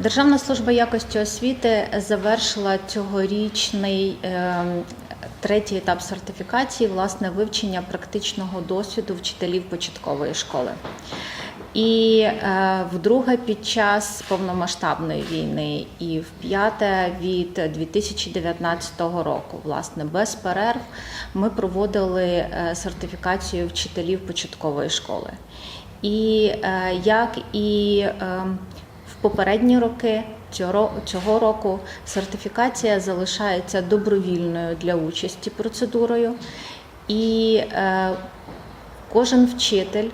Державна служба якості освіти завершила цьогорічний ем, третій етап сертифікації, власне, вивчення практичного досвіду вчителів початкової школи. І е, вдруге під час повномасштабної війни, і вп'яте від 2019 року, власне, без перерв ми проводили е, сертифікацію вчителів початкової школи. І е, як і е, в попередні роки цього року сертифікація залишається добровільною для участі процедурою, і е, кожен вчитель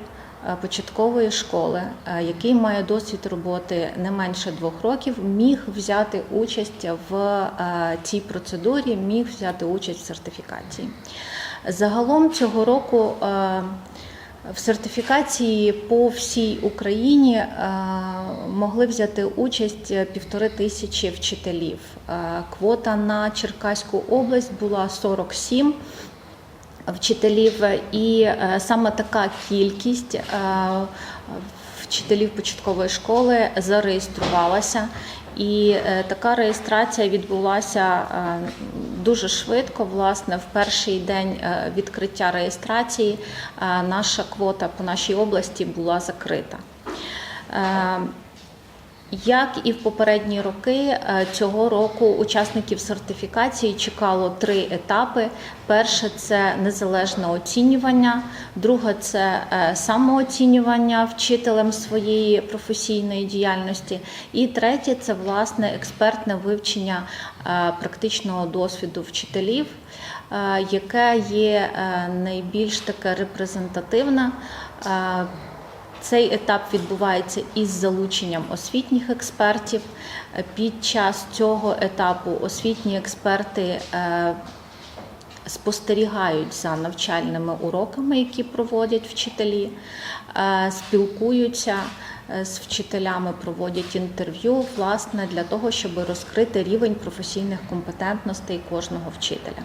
е, початкової школи, е, який має досвід роботи не менше двох років, міг взяти участь в цій процедурі, міг взяти участь в сертифікації. Загалом цього року в сертифікації по всій Україні е, могли взяти участь півтори тисячі вчителів. Е, Квота на Черкаську область була 47 вчителів, і е, саме така кількість вчителів початкової школи зареєструвалася. І така реєстрація відбулася дуже швидко. Власне, в перший день е, відкриття реєстрації е, наша квота по нашій області була закрита. Як і в попередні роки, е, цього року учасників сертифікації чекало три етапи. Перше це незалежне оцінювання, друге це е, самооцінювання вчителем своєї професійної діяльності. І третє це власне експертне вивчення е, практичного досвіду вчителів, яке є найбільш таке репрезентативне. Цей етап відбувається із залученням освітніх експертів. Під час цього етапу освітні експерти е, спостерігають за навчальними уроками, які проводять вчителі, е, спілкуються е, з вчителями, проводять інтерв'ю, власне, для того, щоб розкрити рівень професійних компетентностей кожного вчителя.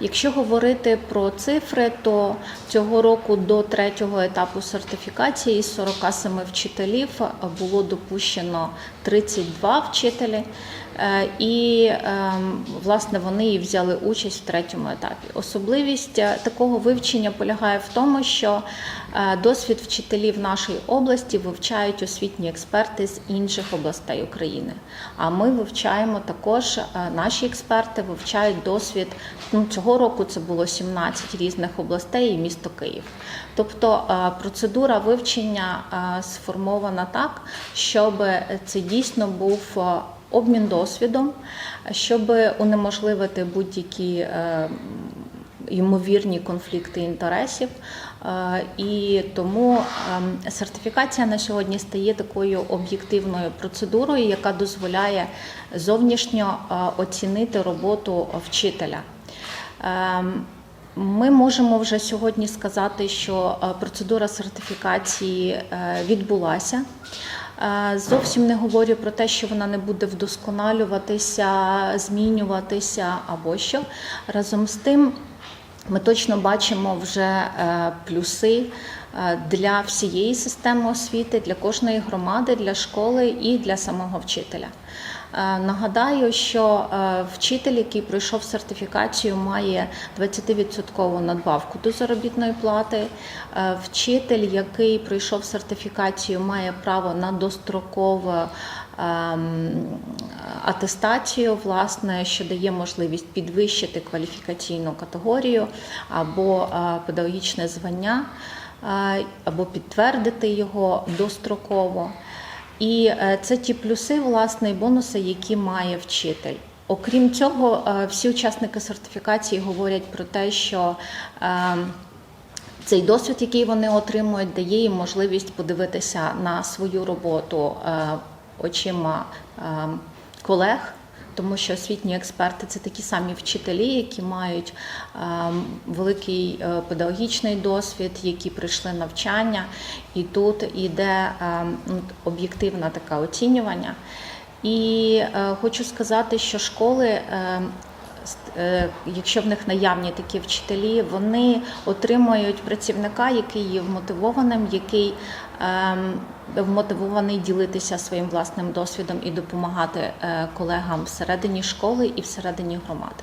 Якщо говорити про цифри, то цього року до третього етапу сертифікації із 47 вчителів було допущено 32 вчителі, Е, і ем, власне вони і взяли участь в третьому етапі. Особливість е, такого вивчення полягає в тому, що е, досвід вчителів нашої області вивчають освітні експерти з інших областей України. А ми вивчаємо також наші експерти вивчають досвід. Ну цього року це було 17 різних областей і місто Київ. Тобто процедура вивчення сформована так, щоб це дійсно був обмін досвідом, щоб унеможливити будь-які е, ймовірні конфлікти інтересів. Е, І тому е, сертифікація на сьогодні стає такою об'єктивною процедурою, яка дозволяє зовнішньо е, оцінити роботу вчителя. Е, Ми можемо вже сьогодні сказати, що е, процедура сертифікації е, відбулася. Е, Зовсім не говорю про те, що вона не буде вдосконалюватися, змінюватися або що. Разом з тим, ми точно бачимо вже плюси для всієї системи освіти, для кожної громади, для школи і для самого вчителя. Е, Нагадаю, що е, вчитель, який пройшов сертифікацію, має 20% надбавку до заробітної плати. Е, Вчитель, який пройшов сертифікацію, має право на дострокове ем, атестацію, власне, що дає можливість підвищити кваліфікаційну категорію або е, педагогічне звання, е, або підтвердити його достроково. І е, це ті плюси, власне, і бонуси, які має вчитель. Окрім цього, е, всі учасники сертифікації говорять про те, що е, цей досвід, який вони отримують, дає їм можливість подивитися на свою роботу очима колег. Тому що освітні експерти це такі самі вчителі, які мають е, великий е, педагогічний досвід, які пройшли навчання, і тут іде е, ну, об'єктивне таке оцінювання. І хочу сказати, що школи. Якщо в них наявні такі вчителі, вони отримують працівника, який є вмотивованим, який ем, вмотивований ділитися своїм власним досвідом і допомагати е, колегам всередині школи і всередині громади.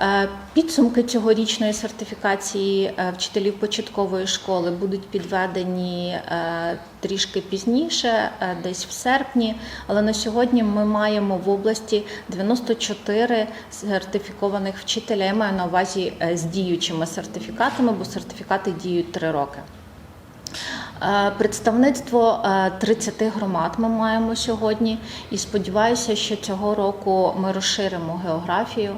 Е, Підсумки цьогорічної сертифікації е, вчителів початкової школи будуть підведені трішки пізніше, десь в серпні. Але на сьогодні ми маємо в області 94 сертифікованих вчителя. Я маю на увазі з діючими сертифікатами, бо сертифікати діють 3 роки. Е, Представництво е, 30 громад ми маємо сьогодні, і сподіваюся, що цього року ми розширимо географію.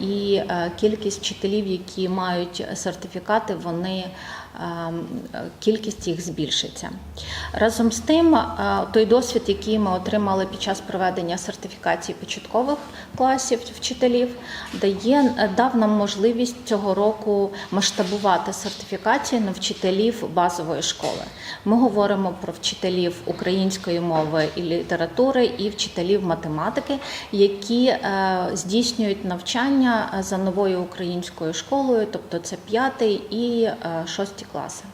І е, кількість вчителів, які мають сертифікати, вони е, кількість їх збільшиться. Разом з тим, е, той досвід, який ми отримали під час проведення сертифікації початкових класів вчителів, дає дав нам можливість цього року масштабувати сертифікацію на вчителів базової школи. Ми говоримо про вчителів української мови і літератури і вчителів математики, які е, здійснюють навчання за новою українською школою, тобто це п'ятий і е, шості класи.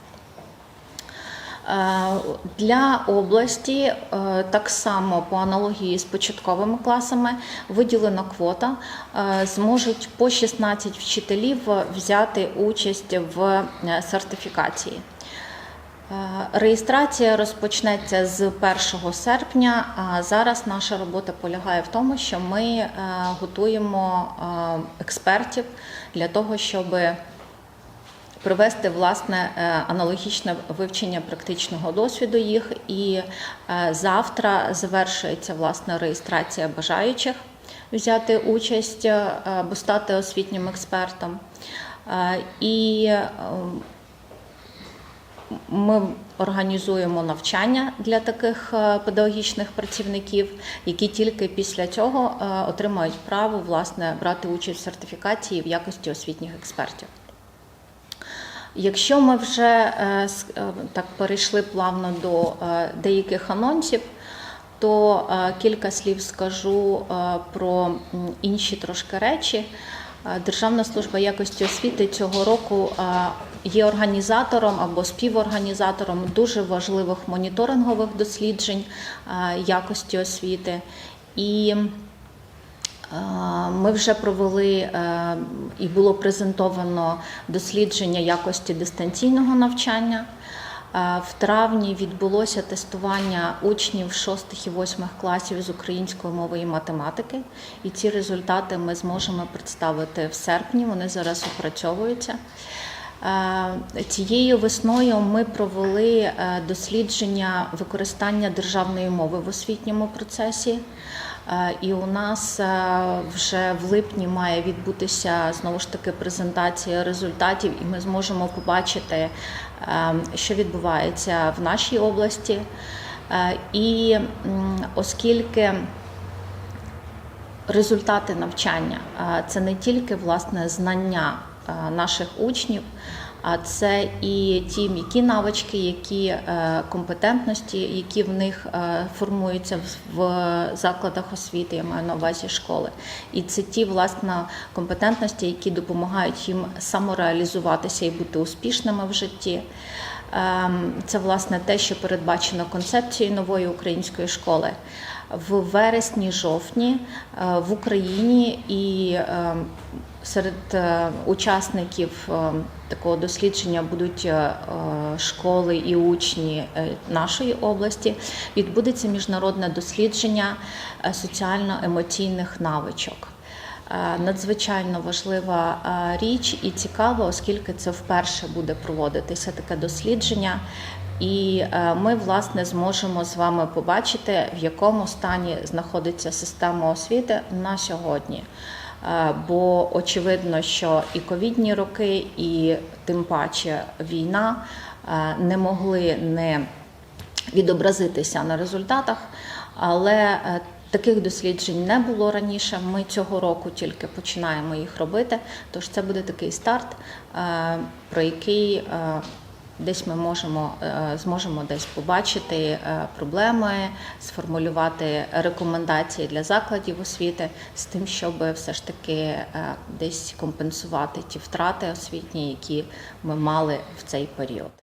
Е, Для області е, так само по аналогії з початковими класами виділена квота. Е, Зможуть по 16 вчителів взяти участь в сертифікації. Реєстрація розпочнеться з 1 серпня. А зараз наша робота полягає в тому, що ми готуємо експертів для того, щоб провести власне е, аналогічне вивчення практичного досвіду їх. І е, завтра завершується власне реєстрація бажаючих взяти участь е, або стати освітнім експертом. І е, ми організуємо навчання для таких педагогічних працівників, які тільки після цього отримають право власне брати участь в сертифікації в якості освітніх експертів. Якщо ми вже е, е, так перейшли плавно до е, деяких анонсів, то кілька слів скажу про інші трошки речі. Державна служба якості освіти цього року є організатором або співорганізатором дуже важливих моніторингових досліджень якості освіти. І Ми вже провели е, і було презентовано дослідження якості дистанційного навчання. Е, В травні відбулося тестування учнів 6 і 8 класів з української мови і математики. І ці результати ми зможемо представити в серпні. Вони зараз опрацьовуються. Е, Цією весною ми провели дослідження використання державної мови в освітньому процесі. Е, І у нас е, вже в липні має відбутися знову ж таки презентація результатів, і ми зможемо побачити, е, що відбувається в нашій області. Е, І оскільки результати навчання це не тільки власне знання наших учнів, а це і ті м'які навички, які е, компетентності, які в них е, формуються в- закладах освіти, я маю на увазі школи. І це ті власне компетентності, які допомагають їм самореалізуватися і бути успішними в житті. Ем, Це власне те, що передбачено концепцією нової української школи. В вересні-жовтні е, в Україні і ем, серед е, учасників е, такого дослідження будуть е, е, школи і учні е, нашої області. Відбудеться міжнародне дослідження е, соціально-емоційних навичок. Е, Надзвичайно важлива е, річ і цікава, оскільки це вперше буде проводитися таке дослідження. І е, ми, власне, зможемо з вами побачити, в якому стані знаходиться система освіти на сьогодні. Е, Бо очевидно, що і ковідні роки, і тим паче війна е, не могли не відобразитися на результатах, але таких досліджень не було раніше. Ми цього року тільки починаємо їх робити. Тож це буде такий старт, про який десь ми можемо е, зможемо десь побачити е, проблеми, сформулювати рекомендації для закладів освіти з тим, щоб все ж таки е, десь компенсувати ті втрати освітні, які ми мали в цей період.